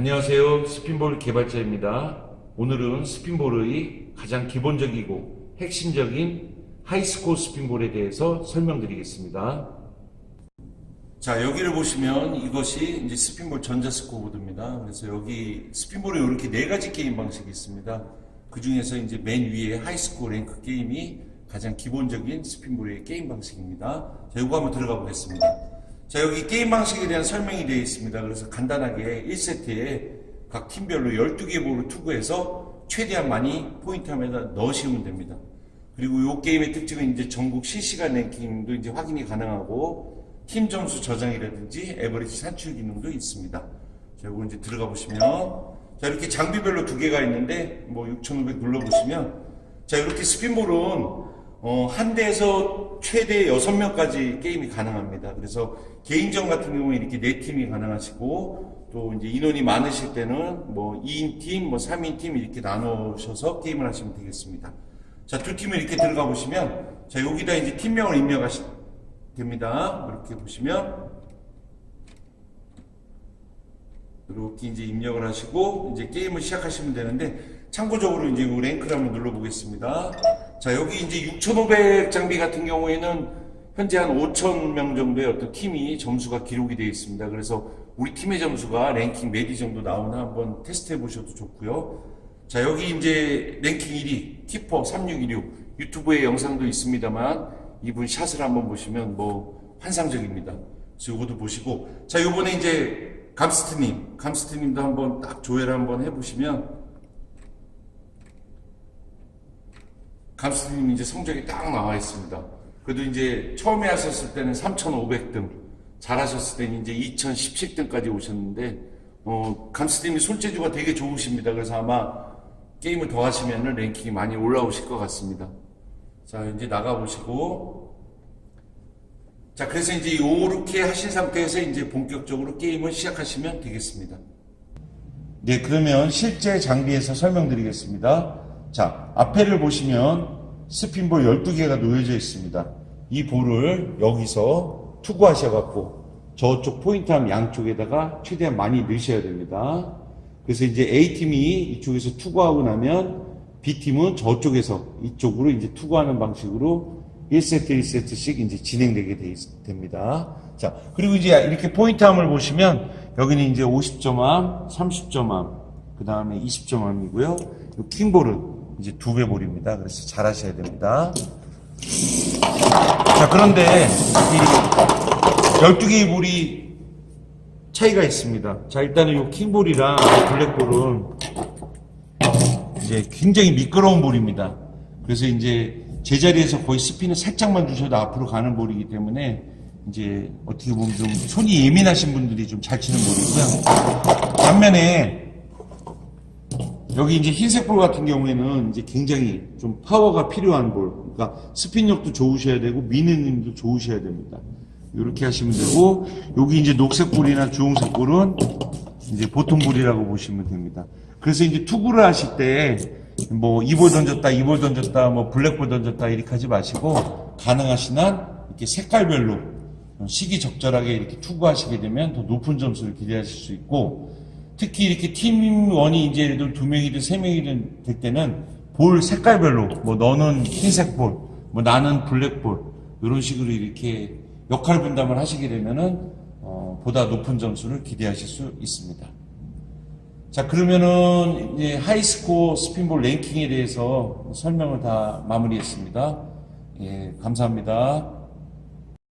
안녕하세요. 스핀볼 개발자입니다. 오늘은 스핀볼의 가장 기본적이고 핵심적인 하이스코어 스핀볼에 대해서 설명드리겠습니다. 자, 여기를 보시면 이것이 이제 스핀볼 전자스코어보드입니다. 그래서 여기 스핀볼에 이렇게 네 가지 게임 방식이 있습니다. 그 중에서 이제 맨 위에 하이스코어 랭크 게임이 가장 기본적인 스핀볼의 게임 방식입니다. 자, 이거 한번 들어가 보겠습니다. 자, 여기 게임 방식에 대한 설명이 되어 있습니다. 그래서 간단하게 1세트에 각 팀별로 12개 볼을 투구해서 최대한 많이 포인트 하면서 넣으시면 됩니다. 그리고 이 게임의 특징은 이제 전국 실시간 랭킹도 이제 확인이 가능하고 팀 점수 저장이라든지 에버리지 산출 기능도 있습니다. 자, 이거 이제 들어가 보시면 자, 이렇게 장비별로 두 개가 있는데 뭐 6500 눌러 보시면 자, 이렇게 스핀볼은 어, 한 대에서 최대 6명까지 게임이 가능합니다. 그래서 개인전 같은 경우에 이렇게 4팀이 가능하시고 또 이제 인원이 많으실 때는 뭐 2인 팀, 뭐 3인 팀 이렇게 나누셔서 게임을 하시면 되겠습니다. 자, 두 팀을 이렇게 들어가 보시면 자, 여기다 이제 팀명을 입력하시 됩니다. 이렇게 보시면 이렇게 이제 입력을 하시고 이제 게임을 시작하시면 되는데 참고적으로 이제 이 랭크를 한번 눌러보겠습니다. 자 여기 이제 6,500 장비 같은 경우에는 현재 한 5,000명 정도의 어떤 팀이 점수가 기록이 되어 있습니다. 그래서 우리 팀의 점수가 랭킹 몇 위 정도 나오나 한번 테스트 해보셔도 좋고요. 자 여기 이제 랭킹 1위 티퍼 3616 유튜브에 영상도 있습니다만 이분 샷을 한번 보시면 뭐 환상적입니다. 그래서 이것도 보시고 자 요번에 이제 감스트님 감스트님도 한번 딱 조회를 한번 해보시면 감스트님 이제 성적이 딱 나와 있습니다. 그래도 이제 처음에 하셨을 때는 3,500등 잘하셨을 때는 이제 2,017등까지 오셨는데 어 감스트님이 손재주가 되게 좋으십니다. 그래서 아마 게임을 더 하시면은 랭킹이 많이 올라오실 것 같습니다. 자, 이제 나가보시고. 자, 그래서 이제 요렇게 하신 상태에서 이제 본격적으로 게임을 시작하시면 되겠습니다. 네, 그러면 실제 장비에서 설명드리겠습니다. 자, 앞에를 보시면 스핀볼 12개가 놓여져 있습니다. 이 볼을 여기서 투구하셔갖고 저쪽 포인트함 양쪽에다가 최대한 많이 넣으셔야 됩니다. 그래서 이제 A팀이 이쪽에서 투구하고 나면 B팀은 저쪽에서 이쪽으로 이제 투구하는 방식으로 1세트 1세트씩 이제 진행되게 됩니다. 자, 그리고 이제 이렇게 포인트함을 보시면 여기는 이제 50점함, 30점함, 그 다음에 20점함이고요. 킹볼은 이제 두 배 볼입니다. 그래서 잘 하셔야 됩니다. 자, 그런데 이 12개의 볼이 차이가 있습니다. 자, 일단은 이 킹볼이랑 블랙볼은 이제 굉장히 미끄러운 볼입니다. 그래서 이제 제자리에서 거의 스피는 살짝만 주셔도 앞으로 가는 볼이기 때문에 이제 어떻게 보면 좀 손이 예민하신 분들이 좀 잘 치는 볼이고요. 반면에 여기 이제 흰색 볼 같은 경우에는 이제 굉장히 좀 파워가 필요한 볼. 그러니까 스핀력도 좋으셔야 되고 미느님도 좋으셔야 됩니다. 이렇게 하시면 되고 여기 이제 녹색 볼이나 주홍색 볼은 이제 보통 볼이라고 보시면 됩니다. 그래서 이제 투구를 하실 때 뭐 이볼 던졌다, 이볼 던졌다, 뭐 블랙볼 던졌다 이렇게 하지 마시고 가능하신 한 이렇게 색깔별로 시기 적절하게 이렇게 투구하시게 되면 더 높은 점수를 기대하실 수 있고 특히 이렇게 팀원이 이제 예를 들어 두 명이든 세 명이든 될 때는 볼 색깔별로 뭐 너는 흰색 볼, 뭐 나는 블랙 볼 이런 식으로 이렇게 역할 분담을 하시게 되면은 어, 보다 높은 점수를 기대하실 수 있습니다. 자 그러면은 이제 하이스코어 스핀볼 랭킹에 대해서 설명을 다 마무리했습니다. 예, 감사합니다.